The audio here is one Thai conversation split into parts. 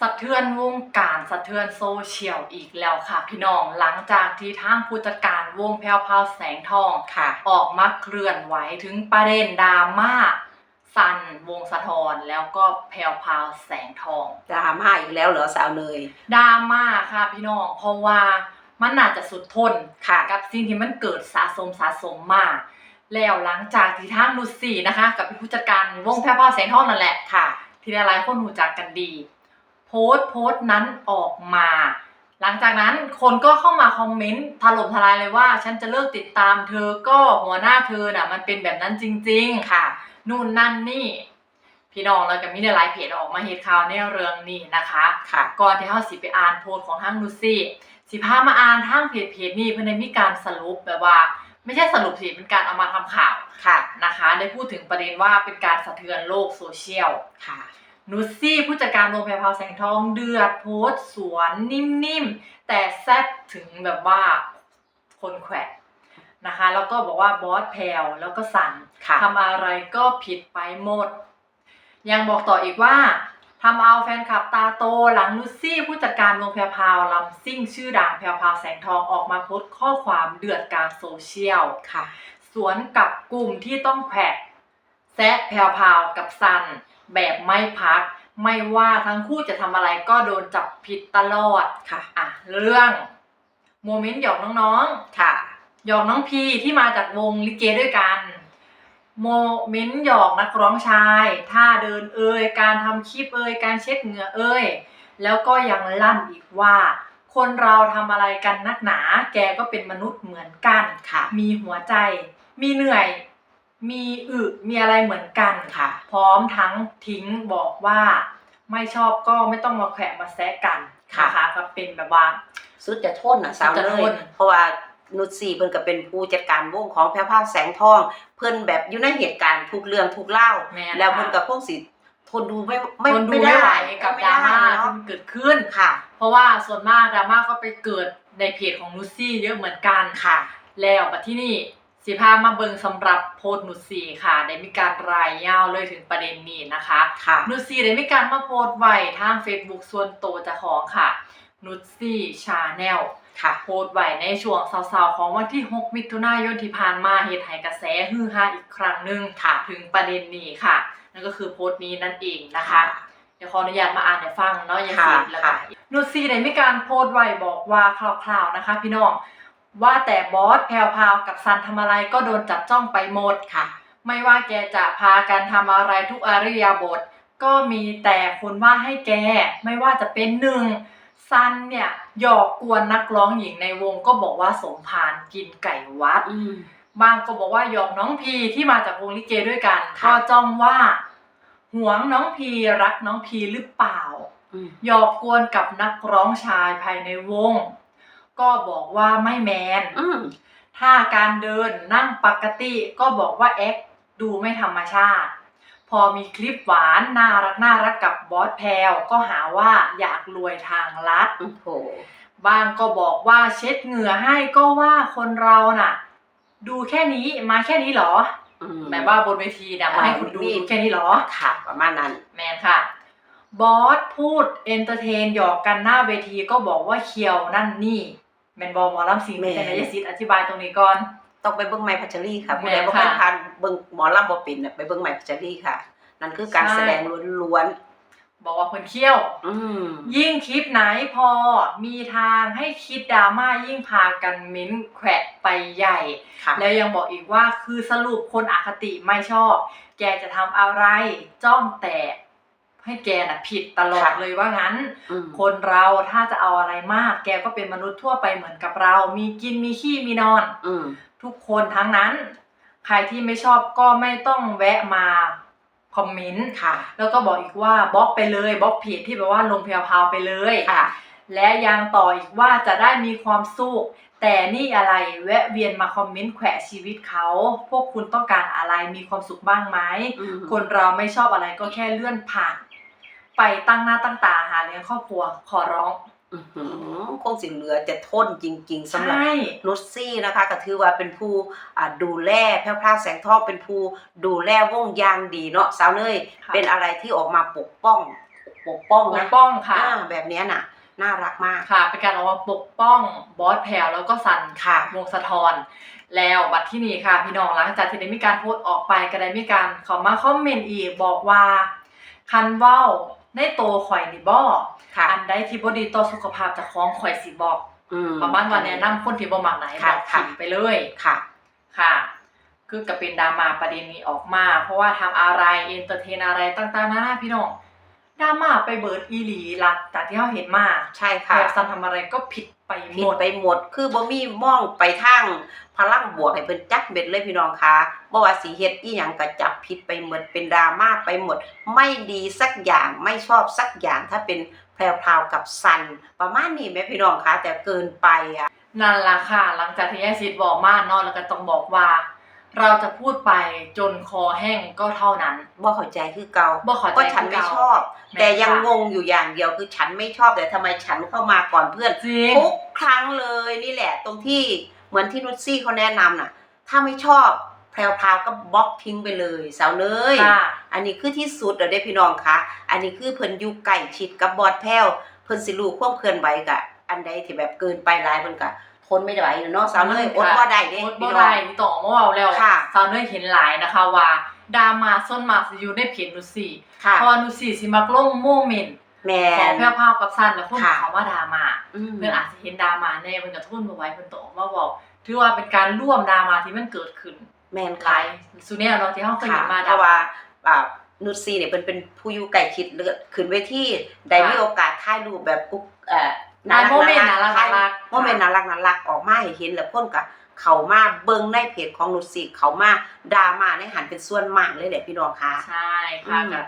สะเทือนวงการสะเทือนโซเชียลอีกแล้วค่ะ พี่น้องหลังจากที่ทางผู้จัดการวงแพรวพราวแสงทองค่ะ ออกมาเคลื่อนไหวถึงประเด็นดราม่าสันวงสะทอนแล้วก็แพรวพราวแสงทองดราม่าอีกแล้วเหรอสาวเนยดราม่าค่ะพี่น้องเพราะว่ามันน่าจะสุดทนค่ะกับสิ่งที่มันเกิดสะสมสะสมมาแล้วหลังจากที่ทางนุชสี่นะคะ กับพี่ผู้จัดการวงแพรวพราวแสงทองนั่นแหละค่ะ ที่หลายๆคนรู้จักกันดีโพ สต์โพสต์นั้นออกมา หลังจากนั้นคนก็เข้ามาคอมเมนต์ถล่มทลายเลยว่า ฉันจะเลิกติดตามเธอก็หัวหน้าเธอน่ะมันเป็นแบบนั้นจริง ๆ ค่ะ นู่นนั่นนี่พี่น้องแล้วก็มีหลายๆเพจออกมาเฮดข่าวในเรื่องนี้นะคะค่ะก่อนที่เขาสิไปอ่านโพสต์ของทางนูซี่สิพามาอ่านทางเพจเพจนี้เพื่อนได้มีการสรุปแบบว่า ไม่ใช่สรุปสิเป็นการเอามาทำข่าวค่ะนะคะ ได้พูดถึงประเด็นว่าเป็นการสะเทือนโลกโซเชียลค่ะ นุชซี่ผู้จัดการโรงพยาบาลแสงทองเดือดโพสต์สวนนิ่มๆ แต่แซ่บถึงแบบว่าคนแขวะนะคะ แล้วก็บอกว่าบอสแพลวแล้วก็สันค่ะทำอะไรก็ผิดไปหมด ยังบอกต่ออีกว่าทำเอาแฟนคลับตาโตหลังนุชซี่ ผู้จัดการวงแพรวพราวลำซิ่งชื่อดังแพรวพราวแสงทองออกมาโพสต์ข้อความเดือดกลางโซเชียลค่ะ สวนกับกลุ่มที่ต้องแขวะแซะแพรวพราวกับซัน แบบไม่พัก ไม่ว่าทั้งคู่จะทำอะไรก็โดนจับผิดตลอดค่ะ อะ เรื่องโมเมนต์หยอกน้องๆ ค่ะ หยอกน้องพีที่มาจากวงลิเกด้วยกัน โมเมนต์หยอกนักร้องชายท่าเดินเอ่ยการทำคลิปเอ่ยการเช็ดเหงื่อเอ่ยแล้วก็ยังลั่นอีกว่า คนเราทำอะไรกันนักหนา แกก็เป็นมนุษย์เหมือนกัน ค่ะ มีหัวใจ มีเหนื่อย มีอึมีอะไรเหมือนกันค่ะ พร้อมทั้งทิ้งบอกว่า ไม่ชอบก็ไม่ต้องมาแขวะมาแซะกันค่ะนะคะก็เป็นแบบว่า สุดจะทนน่ะสาวสุดเนจะทยนเพราะว่านุชซีเพิ่นก็เป็นผู้จัดการวงของแพรวพราวแสงทอง เพิ่นแบบอยู่ในเหตุการณ์ทุกเรื่องทุกเล่าแม่แล้วเพิ่นก็คงสิทนดูไม่ไม่คนดูไม่ไหวกับไม่ดราม่าได้ที่เนาะมันเกิดขึ้น ค่ะ เพราะว่าส่วนมากดราม่าก็ไปเกิดในเพจของนุชซี่เยอะเหมือนกัน ค่ะ แล้วมาที่นี่ สิพามาเบิงสำหรับโพสต์นุชซี่ค่ะได้มีการรายยาวเลยถึงประเด็นนี้นะคะค่ะนุชซี่ได้มีการมาโพสต์ไว้ทาง Facebook ส่วนตัวเจ้าของค่ะนุชซี่ชาแนลค่ะโพสต์ไว้ในช่วงเศร้าๆของวันที่ 6 มิถุนายนที่ผ่านมาเหตุให้กระแสฮือฮาอีกครั้งหนึ่งค่ะถึงประเด็นนี้ค่ะ นั่นก็คือโพสต์นี้นั่นเองนะคะเดี๋ยวขออนุญาตมาอ่านให้ฟังเนาะอยังค่ะเสร็จแล้วก็ค่ะนุชซีได้มีการโพสต์ไว้บอกว่าคร่าวๆนะคะ พี่น้อง ว่าแต่บอสแพรวพราวกับซันทำอะไรก็โดนจับจ้องไปหมดค่ะ ไม่ว่าแกจะพากันทำอะไรทุกอริยาบท ก็มีแต่คนว่าให้แก ไม่ว่าจะเป็นหนึ่งซันเนี่ยหยอกกวนนักร้องหญิงในวงก็บอกว่าสมพานกินไก่วัดอืมบางก็บอกว่าหยอกน้องพีที่มาจากวงลิเกด้วยกันค่ะก็จ้องว่าหวงน้องพีรักน้องพีหรือเปล่าอืมหยอกกวนกับนักร้องชายภายในวง ก็บอกว่าไม่แมนอืมท่าการเดินนั่งปกติก็บอกว่าแอคดูไม่ธรรมชาติ พอมีคลิปหวานน่ารักน่ารักกับบอสแพลวก็หาว่าอยากรวยทางลัดโอ้โหบางก็บอกว่าเช็ดเหงื่อให้ก็ว่าคนเราน่ะ ดูแค่นี้มาแค่นี้เหรออืมแบบว่าบนเวทีนะมาให้คุณดูอ่ามีดูแค่นี้เหรอค่ะ ประมาณนั้นแมนค่ะบอสพูดเอนเตอร์เทนหยอกกันหน้าเวทีก็บอกว่าเคียวนั่นนี่ แมนบอลหมอลำสิงห์แม่แต่นายสิทธิ์อธิบายตรงนี้ก่อน ต้องไปเบิ่งไม้พัชรีค่ะแม่ผู้ใดบ่ค่ะเคยผ่านเบิ่งหมอลำบ่เป็นน่ะไปเบิ่งไม้พัชรีค่ะ นั่นคือการใช่แสดงล้วนบอกว่าเพิ่นเคี้ยว ๆอืม ยิ่งคลิปไหนพอมีทางให้คิดดราม่ายิ่งพากันเม้นแขวะไปใหญ่ ค่ะ แล้วยังบอกอีกว่าคือสรุปคนอคติไม่ชอบ แกจะทำอะไร จ้องแต่ ให้แกน่ะผิดตลอดค่ะเลยว่างั้นอืมคนเราถ้าจะเอาอะไรมาก แกก็เป็นมนุษย์ทั่วไปเหมือนกับเรา มีกินมีขี้มีนอนอืมทุกคนทั้งนั้น ใครที่ไม่ชอบก็ไม่ต้องแวะมาคอมเมนต์ค่ะ แล้วก็บอกอีกว่าบล็อกไปเลยบล็อกเพจที่แปลว่าลงเพลวพาวไปเลยค่ะและยังต่ออีกว่าจะได้มีความสุขแต่นี่อะไรแวะเวียนมาคอมเมนต์แขวะชีวิตเขา พวกคุณต้องการอะไรมีความสุขบ้างไหมอืมคนเราไม่ชอบอะไรก็แค่เลื่อนผ่าน ไปตั้งหน้าตั้งตาหาเลี้ยงครอบครัวขอร้องอื้อหือคงสิเหลือจะทนจริง ๆสำหรับใช่นุชซี่นะคะ ก็ถือว่าเป็นผู้อ่าดูแลแพร่วพราวแสงทองเป็นผู้ดูแลวงอยางดีเนาะสาวเนยค่ะเป็นอะไรที่ออกมาปกป้อง ปกป้องปนะกป้องค่ะอ่าแบบเนี้ยน่ะ น่ารักมากค่ะ เป็นการออกมาปกป้องบอสแพลวแล้วก็สันค่ะวงสะทอนแล้วบัดที่นี่ค่ะ พี่น้องหลังจากที่ได้มีการโพสต์ออกไปก็ได้มีการเขามาคอมเมนต์อีกบอกว่าคันเว้า ในโตวข่อยนี่บ่ค่ะอันใดที่บ่ดีต่อสุขภาพเจะคล้าของข่อยสิบอกอืประมาณว่าแนะนำคนที่บ่มักไหนบค่ะอกค่ะผิดไปเลยค่ะ ค่ะ คือก็เป็นดราม่าประเด็นนี้ออกมา เพราะว่าทำอะไรเอนเตอร์เทนอะไรต่างๆนานาพี่น้องดราม่าไปเบิดอีหลีหลักจากที่เราเห็นมาใช่แต่ค่ะซันทำอะไรก็ผิดไปผิหดมดไปหมด คือบ่มีมองไปทาง พลังบวกให้เพิ่นจักเบ็ดเลยพี่น้องคะบ่ว่าสิเฮ็ดอีหยังก็จับผิดไปหมดเป็นดราม่าไปหมด ไม่ดีสักอย่างไม่ชอบสักอย่างถ้าเป็นแพรวๆกับซัน ประมาณนี้แม่พี่น้องคะแต่เกินไปอะนั่นล่ะค่ะ หลังจากที่ยายซิดบอกมาเนาะแล้วก็ต้องบอกว่า เราจะพูดไปจนคอแห้งก็เท่านั้นบ่เข้าใจคือเก่าบ่เข้าใจก็ฉันไม่คือเก่าชอบแม่นแต่ยังค่ะงงอยู่อย่างเดียวคือฉันไม่ชอบแต่ทำไมฉันเข้ามาก่อนเพื่อนจริงทุกครั้งเลยนี่แหละ ตรงที่ เหมือนที่นุชซี่เขาแนะนำน่ะ ถ้าไม่ชอบแพรวๆก็บล็อกทิ้งไปเลยสาวเนยค่ะ อันนี้คือที่สุดเด้อเด้พี่น้องคะอันนี้คือเพิ่นอยู่ใกล้ชิดกับบอดแพรวเพิ่นสิรู้ความเคลื่อนไหวกะอันใดที่แบบเกินไปหลายเพิ่นก็ทนไม่ไหวเนาะสาวเนยอดบ่ได้เด้โอ๊ตพี่บ่น้อได้งที่ต่อเมื่อวานแล้วค่ะสาวเนยเห็นหลายนะคะว่าดราม่าส้นมากสิอยู่ในเพจนุชซี่ค่ะ เพราะว่านุชซี่สิมักลงโมเมนต์ แม่ของน แพรวพราวกับซันแล้วคนค่ะเขาว่าดราม่าอืมเพื่อนอาจจะเห็นดราม่าแน่เพิ่นก็ทุ่นบ่ไหว้เพิ่นตอมาบอกถือว่าเป็นการร่วมดราม่าที่มันเกิดขึ้นแม่นหค่ะลายสุแนวเนาะที่เฮาเคยค่ะเห็นมาเพราะว่าอ่านุชซี่เนี่ยเป็นเป็นผู้อยู่ใกล้ชิดเลือดขึ้นเวทีได้มีโอกาสถ่ายรูปแบบกุ๊กเอ่อได้โมเมนต์น่ารักถ่ายน่ารักโมเมนต์น่ารักน่ารักออกมาให้เห็นแล้วพ่นกับเขามาเบิ่งในเพจของนุชซี่เขามาดราม่าในหันเป็นส่วนมากเลยแหละพี่น้องค่ะ ใช่ค่ะอืมกับ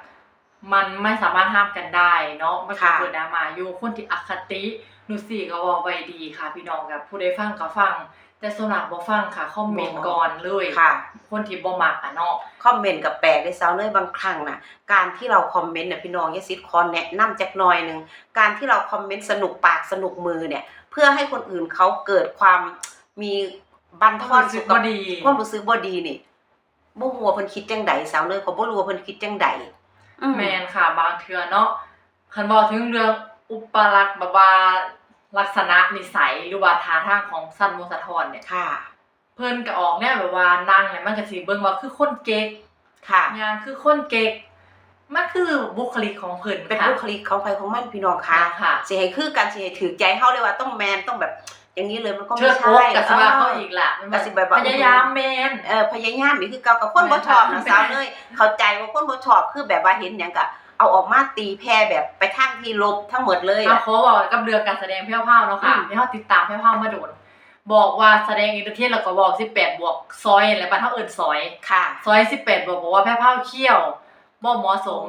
มันไม่สามารถห้ามกันได้เนาะมันก็ค่ะเกิดดราม่าอยู่คนที่อคตินุชซี่ก็เว่าไว้ดีค่ะ พี่น้องกับผู้ใดฟังก็ฟัง แต่ส่วนมากบ่ฟังค่ะคอมเมนต์ก่อนเลยค่ะ คนที่บ่มักอะเนาะคอมเมนต์กับแปลกได้เซาเลยบางครั้งน่ะ การที่เราคอมเมนต์น่ะพี่น้องยายซิดคอนแนะนำจักหน่อยหนึงการที่เราคอมเมนต์สนุกปากสนุกมือเนี่ย เพื่อให้คนอื่นเขาเกิดความมีบันทอนสุขบ่ดีความรู้สึกบ่ดีนี่บ่ฮู้ว่าเพิ่นคิดจังใดสาวเลยเขาบ่รู้ว่าเพิ่นคิดจังใด อืแมนค่ะ บางเทื่อเนาะคันบอกถึงเรื่องอุปลักษณ์แบบว่าลักษณะนิสัยหรือว่าท่าทางของสันวงสะทอนเนี่ย ค่ะ เพิ่นก็ออกเนี่ยแบบว่านั่งเนี่ยมันก็สิเบิ่งว่าคือคนเก๊กค่ะ งานคือคนเก๊กมันคือบุคลิกของเพิ่นเป็นค่ะบุคลิกของใครของมันพี่น้องค่ะค่ะ สิให้คือกันสิให้ถือใจเฮาเลยว่าต้องแมนต้องแบบ อย่างนี้เลยมันก็เชิไม่ดโอ๊ใช่กกับสิว่าเขาอีกล่ะมันก็สิแบบว่าพยายามแมน เออพยายามนี่คือเก่ากับคนบ่ชอบนะสาวเลย เข้าใจว่าคนบ่ชอบคือแบบว่าเห็นหยังก็เอาออกมาตีแพร่แบบไปทางที่ลบทั้งหมดเลยเอาอะขอบอกกับเรื่องการแสดงเพี้ยวๆเนาะค่ะอืมที่เขาติดตามเพี้ยวๆมาโดน บอกว่าแสดงอินเตอร์เทนแล้วก็บอก18บวกซอยอะไรบ้านเฮาเอิ้นซอย ค่ะ ซอยสิบแปดบอกบอกว่าแพ้ผ้าเขี้ยว บ่เหมาะสม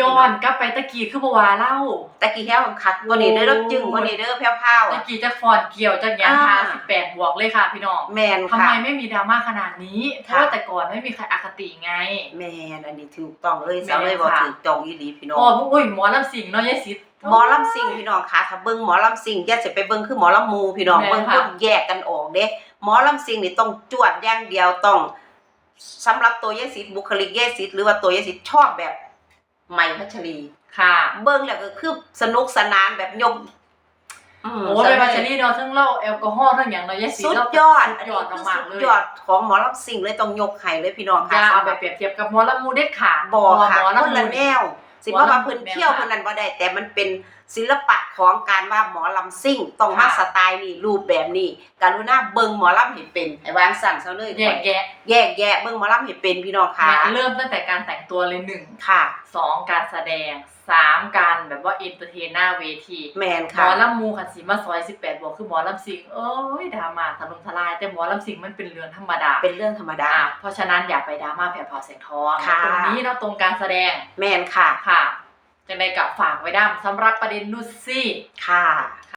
ย้อนกลับไปตะกี้คือบ่ว่าเล่า ตะกี้แค่คักกว่านี้เด้อรถจึงกว่านี้เด้อแพ้วๆตะอะ กี้จักฟอนเกี่ยวจักหยังอ่าทาสิบแปดบวกเลยค่ะพี่น้องแมนทำค่ะ ไมไม่มีดราม่าขนาดนี้เพค่ะราะว่าแต่ก่อนไม่มีใครอคติไง แมนอันนี้ถูกต้องเลยแม่นสาวเลยบ่ค่ะ ถูกต้องอีหลีพี่น้อพ่องอุ้ยหมอลำสิงเนาะยายสิทธิ์หมอลำซิ่งพี่น้องคะถ้าเบิ่งหมอลำซิ่งอย่าสิไปเบิ่งคือหมอลำมูพี่น้องแม่นเบิ่งค่ะ เพิ่นแยกกันออกเด้หมอลำซิ่งนี่ต้องจวดอย่างเดียวต้อง สำหรับตัวยายสิทธิ์บุคลิกยายสิทธิ์หรือว่าตัวยายสิทธิ์ชอบแบบใหม่พัชรี ค่ะเบิ่งแล้วก็คือสนุกสนานแบบยกมโอ้เป็นมาชนี่เนาะทั้งเหล้าแอลกอฮอล์ทั้งหยังเนาะยายสิทสุธิ์ดเรายอดสุดยอดนนี้มากคืๆอเลยสุดยอดของหมอลำซิ่งเลยต้องยกให้เลยพี่น้องอค่ะย่าเอาสำหไปรับเปรียบเทียบกับหมอลำมูเด็ดขาดบ่ค่ะหมอคนลำมูละแนว สิหมอว่าลำว่าเพิ่นเที่ยวแนวค่ะเพิ่นนั้นบ่ได้ แต่มันเป็นศิลปะของการว่าหมอลำซิ่งต้องมาค่ะสไตล์นี้รูปแบบนี้กรุณาเบิ่งหมอลำให้เป็นไอ้วางสั่นเซาเลยแยกแยะแยกแยะเบิ่งหมอลำให้เป็นพี่น้องค่ะแม่เริ่มตั้งแต่การแต่งตัวเลยหนึ่งค่ะสองการแสดงสามการแบบว่าเอนเตอร์เทนหน้าเวทีแมนหมค่ะ อลำมูขันสีมาซอยสิบแปดบวกคือหมอลำสิงเอ้ยดราม่าถล่มทลาย แต่หมอลำสิงมันเป็นเรื่องธรรมดาเป็นเรื่องธรรมดา อะเพราะฉะนั้นอย่าไปดราม่าแผ่พราวเสียงทองค่ะ ตรงนี้เนาะตรงการแสดงแมนค่ะ ค่ะจังใดกับฝากไว้ด้ามสำหรับประเด็นนุชซี่ ค่ะ